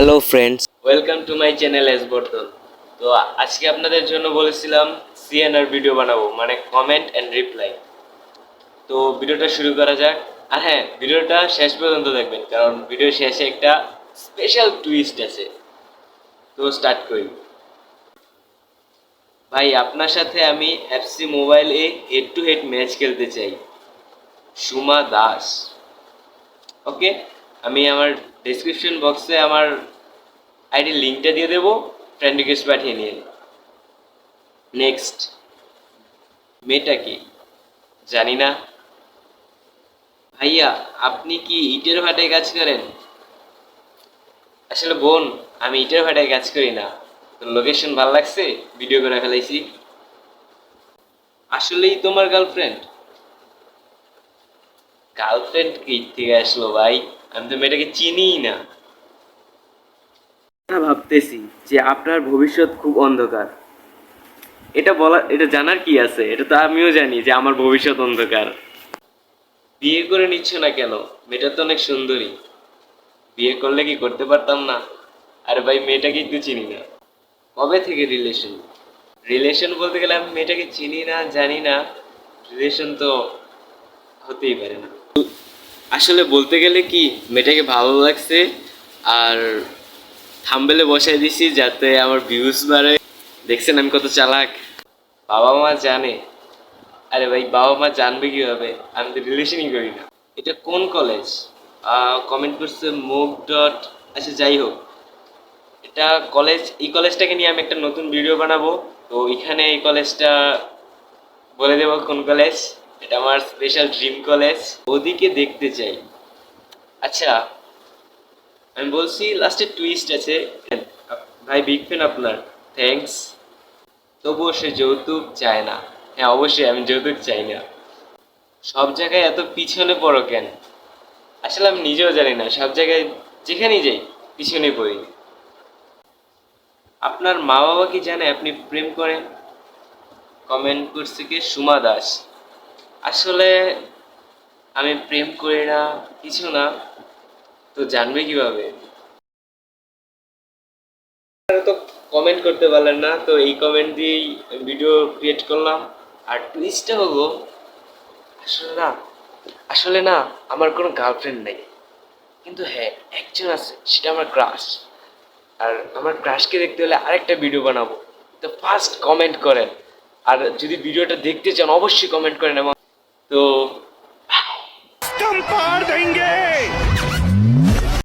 Hello friends welcome to my channel S বর্তন তো আজকে আপনাদের জন্য বলেছিলাম সিএনআর ভিডিও বানাবো মানে কমেন্ট অ্যান্ড রিপ্লাই তো ভিডিওটা শুরু করা যাক। আর হ্যাঁ ভিডিওটা শেষ পর্যন্ত দেখবেন, কারণ ভিডিও শেষে একটা স্পেশাল টুইস্ট আছে। তো স্টার্ট করি। ভাই, আপনার সাথে আমি এফসি মোবাইলে হেড টু হেড ম্যাচ খেলতে চাই। সুমা দাস। ওকে আমি আমার ডেসক্রিপশন বক্সে আমার আইডি লিঙ্কটা দিয়ে দেবো ফ্রেন্ড রিকোয়েস্ট পাঠিয়ে নিন নেক্সট মেয়েটা কি? জানি না। ভাইয়া, আপনি কি ইটের ভাটায় কাজ করেন? আসলে বোন, আমি ইটের ভাটায় কাজ করি না। লোকেশন ভালো লাগছে? ভিডিও করে ফেলাইছি। আসলেই তোমার গার্লফ্রেন্ড গার্লফ্রেন্ড কি থেকে আসলো ভাই? আমি তো মেয়েটাকে চিনিই না। ভাবতেছি যে আপনার ভবিষ্যৎ খুব অন্ধকার। এটা বলা এটা জানার কি আছে? এটা তো আমিও জানি যে আমার ভবিষ্যৎ অন্ধকার। বিয়ে করে নিচ্ছ না কেন? মেয়েটা তো অনেক সুন্দরী। বিয়ে করলে কি করতে পারতাম না? আরে ভাই মেয়েটাকেই তো চিনি না। কবে থেকে রিলেশন রিলেশন বলতে গেলে আমি মেয়েটাকে চিনি না জানি না। রিলেশন তো হতেই পারে না। আসলে বলতে গেলে কি, মেয়েটাকে ভালো লাগছে আর থাম্বেলে বসাই দিছি যাতে আমার ভিউজ বাড়ে। দেখছেন আমি কত চালাক। বাবা মা জানে। আরে ভাই, বাবা মা জানবে কীভাবে? আমি তো রিলেশনই করি না। এটা কোন কলেজ কমেন্ট করছে মুভ ডট আচ্ছা যাই হোক। এটা কলেজ এই কলেজটাকে নিয়ে আমি একটা নতুন ভিডিও বানাবো। তো এখানে এই কলেজটা বলে দেবো কোন কলেজ এটা আমার স্পেশাল ড্রিম কলেজ ওদিকে দেখতে চাই। আচ্ছা আমি বলছি লাস্টে টুইস্ট আছে। ভাই বিগ ফ্যান আপনার। থ্যাঙ্কস তবুও সে যৌতুক চায় না। হ্যাঁ অবশ্যই আমি যৌতুক চাই না। সব জায়গায় এত পিছনে পড়ো কেন? আসলে আমি নিজেও জানি না। সব জায়গায় যেখানেই যাই, পিছনে পড়ি। আপনার মা বাবা কি জানে? আপনি প্রেম করেন? কমেন্ট করছে কি? সুমা দাস। আসলে আমি প্রেম করি না, কিছু না, তো জানবে কীভাবে? তো কমেন্ট করতে পারলেন না, তো এই কমেন্ট দিয়েই ভিডিও ক্রিয়েট করলাম। আর টুইস্টটা হলো, আসলে না আসলে না, আমার কোনো গার্লফ্রেন্ড নেই। কিন্তু হ্যাঁ একজন আছে, সেটা আমার ক্রাশ আর আমার ক্রাশকে দেখতে হলে আরেকটা ভিডিও বানাবো। তো ফার্স্ট কমেন্ট করেন। আর যদি ভিডিওটা দেখতে চান, অবশ্যই কমেন্ট করেন এবং तो हम पार देंगे।